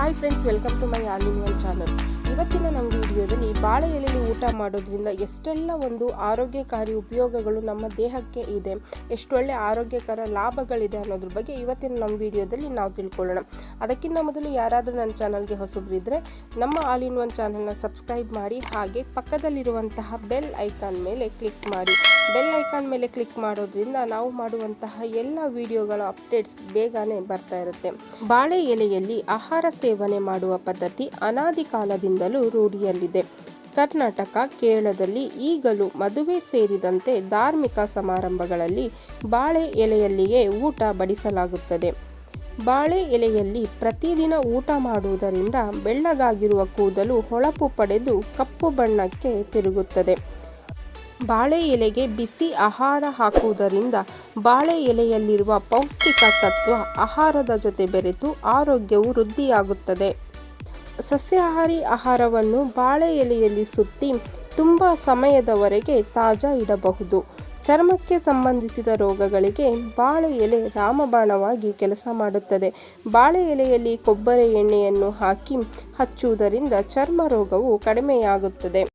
Hi friends, welcome to my Animal channel. ಇವತ್ತಿನ ನಮ್ಮ ವಿಡಿಯೋದಲ್ಲಿ ಬಾಳೆ ಎಲೆಯಲ್ಲಿ ಊಟ ಮಾಡೋದ್ರಿಂದ ಎಷ್ಟೆಲ್ಲ ಒಂದು ಆರೋಗ್ಯಕಾರಿ ಉಪಯೋಗಗಳು ನಮ್ಮ ದೇಹಕ್ಕೆ ಇದೆ, ಎಷ್ಟು ಒಳ್ಳೆ ಆರೋಗ್ಯಕರ ಲಾಭಗಳಿದೆ ಅನ್ನೋದ್ರ ಬಗ್ಗೆ ಇವತ್ತಿನ ನಮ್ಮ ವಿಡಿಯೋದಲ್ಲಿ ನಾವು ತಿಳ್ಕೊಳ್ಳೋಣ. ಅದಕ್ಕಿಂತ ಮೊದಲು ಯಾರಾದರೂ ನನ್ನ ಚಾನಲ್ಗೆ ಹೊಸಬ್ರಿದ್ರೆ ನಮ್ಮ ಆಲ್ ಇನ್ ಒನ್ ಚಾನಲ್ನ ಸಬ್ಸ್ಕ್ರೈಬ್ ಮಾಡಿ, ಹಾಗೆ ಪಕ್ಕದಲ್ಲಿರುವಂತಹ ಬೆಲ್ ಐಕಾನ್ ಮೇಲೆ ಕ್ಲಿಕ್ ಮಾಡಿ. ಬೆಲ್ ಐಕಾನ್ ಮೇಲೆ ಕ್ಲಿಕ್ ಮಾಡೋದ್ರಿಂದ ನಾವು ಮಾಡುವಂತಹ ಎಲ್ಲ ವಿಡಿಯೋಗಳ ಅಪ್ಡೇಟ್ಸ್ ಬೇಗನೆ ಬರ್ತಾ ಇರುತ್ತೆ. ಬಾಳೆ ಎಲೆಯಲ್ಲಿ ಆಹಾರ ಸೇವನೆ ಮಾಡುವ ಪದ್ಧತಿ ಅನಾದಿ ಕಾಲದಿಂದಲೂ ರೂಢಿಯಲ್ಲಿದೆ. ಕರ್ನಾಟಕ, ಕೇರಳದಲ್ಲಿ ಈಗಲೂ ಮದುವೆ ಸೇರಿದಂತೆ ಧಾರ್ಮಿಕ ಸಮಾರಂಭಗಳಲ್ಲಿ ಬಾಳೆ ಎಲೆಯಲ್ಲಿಯೇ ಊಟ ಬಡಿಸಲಾಗುತ್ತದೆ. ಬಾಳೆ ಎಲೆಯಲ್ಲಿ ಪ್ರತಿದಿನ ಊಟ ಮಾಡುವುದರಿಂದ ಬೆಳ್ಳಗಾಗಿರುವ ಕೂದಲು ಹೊಳಪು ಪಡೆದು ಕಪ್ಪು ಬಣ್ಣಕ್ಕೆ ತಿರುಗುತ್ತದೆ. ಬಾಳೆ ಎಲೆಗೆ ಬಿಸಿ ಆಹಾರ ಹಾಕುವುದರಿಂದ ಬಾಳೆ ಎಲೆಯಲ್ಲಿರುವ ಪೌಷ್ಟಿಕ ತತ್ವ ಆಹಾರದ ಜೊತೆ ಬೆರೆತು ಆರೋಗ್ಯವು ವೃದ್ಧಿಯಾಗುತ್ತದೆ. ಸಸ್ಯಾಹಾರಿ ಆಹಾರವನ್ನು ಬಾಳೆ ಎಲೆಯಲ್ಲಿ ಸುತ್ತಿ ತುಂಬ ಸಮಯದವರೆಗೆ ತಾಜಾ ಇಡಬಹುದು. ಚರ್ಮಕ್ಕೆ ಸಂಬಂಧಿಸಿದ ರೋಗಗಳಿಗೆ ಬಾಳೆ ಎಲೆ ರಾಮಬಾಣವಾಗಿ ಕೆಲಸ ಮಾಡುತ್ತದೆ. ಬಾಳೆ ಎಲೆಯಲ್ಲಿ ಕೊಬ್ಬರಿ ಎಣ್ಣೆಯನ್ನು ಹಾಕಿ ಹಚ್ಚುವುದರಿಂದ ಚರ್ಮ ರೋಗವು ಕಡಿಮೆಯಾಗುತ್ತದೆ.